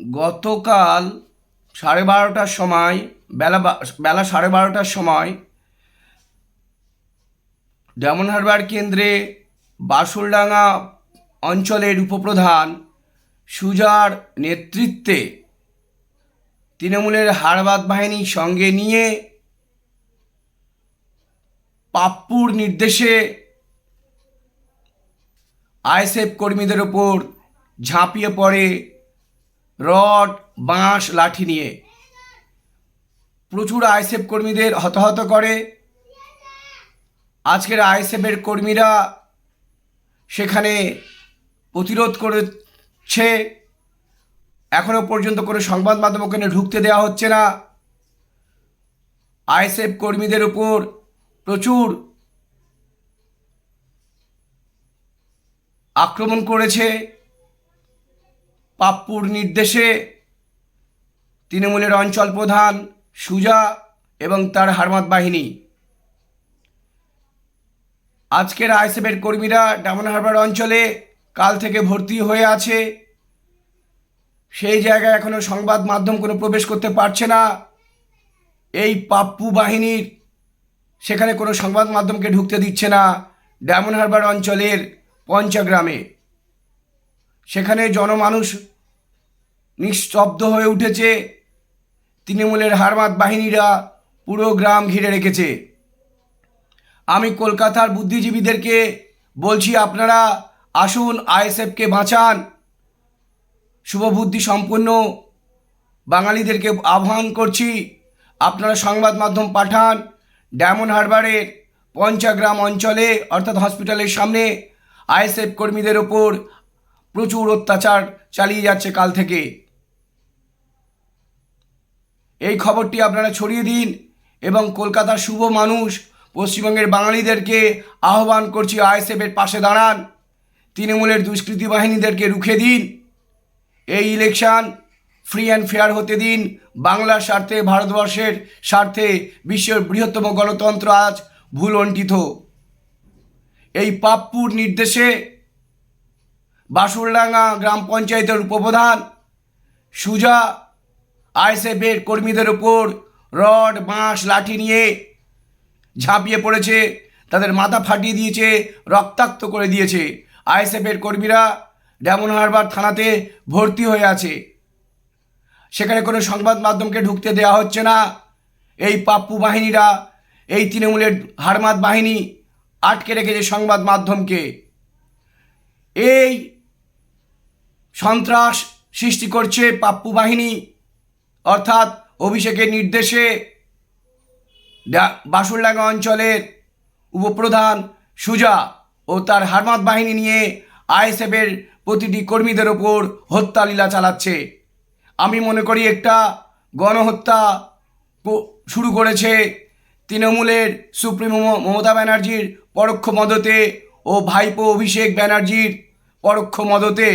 গতকাল সাড়ে বারোটার সময়, বেলা বেলা সাড়ে বারোটার সময় ডায়মন্ড হারবার কেন্দ্রে বাসুলডাঙ্গা অঞ্চলের উপপ্রধান সুজার নেতৃত্বে তৃণমূলের হারবাদ বাহিনী সঙ্গে নিয়ে পাপ্পুর নির্দেশে আইএসএফ কর্মীদের ওপর ঝাঁপিয়ে পড়ে রড, বাঁশ, লাঠি নিয়ে। প্রচুর আইএসএফ কর্মীদের হতাহত করে। আজকের আইএসএফের কর্মীরা সেখানে প্রতিরোধ করেছে। এখনও পর্যন্ত কোনো সংবাদ মাধ্যম ওখানে ঢুকতে দেওয়া হচ্ছে না। আইএসএফ কর্মীদের উপর প্রচুর আক্রমণ করেছে। পাপ্পুর নির্দেশে তৃণমূলের অঞ্চল প্রধান সুজা এবং তার হারমাত বাহিনী। আজকের আইএসএফের কর্মীরা ডামন হারবার অঞ্চলে কাল থেকে ভর্তি হয়ে আছে। সেই জায়গায় এখনও সংবাদ মাধ্যম কোনো প্রবেশ করতে পারছে না। এই পাপ্পু বাহিনীর সেখানে কোনো সংবাদ মাধ্যমকে ঢুকতে দিচ্ছে না। ডায়মন্ড হারবার অঞ্চলের পঞ্চগ্রামে সেখানে জনমানুষ নিস্তব্ধ হয়ে উঠেছে। তৃণমূলের হারমাত বাহিনীরা পুরো গ্রাম ঘিরে রেখেছে। আমি কলকাতার বুদ্ধিজীবীদেরকে বলছি, আপনারা আসুন, আইএসএফকে বাঁচান। শুভবুদ্ধি সম্পন্ন বাঙালিদেরকে আহ্বান করছি, আপনারা সংবাদ মাধ্যম পাঠান। ডায়মন্ড হারবারের পঞ্চাগ্রাম অঞ্চলে, অর্থাৎ হসপিটালের সামনে, আইএসএফ কর্মীদের ওপর প্রচুর অত্যাচার চালিয়ে যাচ্ছে কাল থেকে। এই খবরটি আপনারা ছড়িয়ে দিন এবং কলকাতার শুভ মানুষ, পশ্চিমবঙ্গের বাঙালিদেরকে আহ্বান করছি আইএসএফের পাশে দাঁড়ান, তৃণমূলের দুষ্কৃতী বাহিনীদেরকে রুখে দিন, এই ইলেকশন ফ্রি অ্যান্ড ফেয়ার হতে দিন, বাংলার স্বার্থে, ভারতবর্ষের স্বার্থে বিশ্বের বৃহত্তম গণতন্ত্র আজ ভুল অণ্ঠিত এই পাপ্পুর নির্দেশে বাসুরডাঙ্গা গ্রাম পঞ্চায়েতের উপপ্রধান, সুজা, আইএসএফের কর্মীদের উপর রড, বাঁশ, লাঠি নিয়ে ঝাঁপিয়ে পড়েছে, তাদের মাথা ফাটিয়ে দিয়েছে, রক্তাক্ত করে দিয়েছে। আইএসএফের কর্মীরা ডেমন হারবার থানাতে ভর্তি হয়ে আছে। সেখানে কোনো সংবাদ মাধ্যমকে ঢুকতে দেওয়া হচ্ছে না। এই পাপ্পু বাহিনীরা, এই তৃণমূলের হারমাত বাহিনী আটকে রেখেছে সংবাদ মাধ্যমকে। এই সন্ত্রাস সৃষ্টি করছে পাপ্পু বাহিনী, অর্থাৎ অভিষেকের নির্দেশে বাসুরডাঙ্গা অঞ্চলের উপপ্রধান সুজা ও তার হারমাত বাহিনী নিয়ে আইএসএফের প্রতিটি কর্মীদের ওপর হত্যা লীলা চালাচ্ছে। আমি মনে করি একটা গণহত্যা শুরু করেছে তৃণমূলের সুপ্রিমো মমতা ব্যানার্জির পরোক্ষ মদতে ও ভাইপো অভিষেক ব্যানার্জির পরোক্ষ মদতে।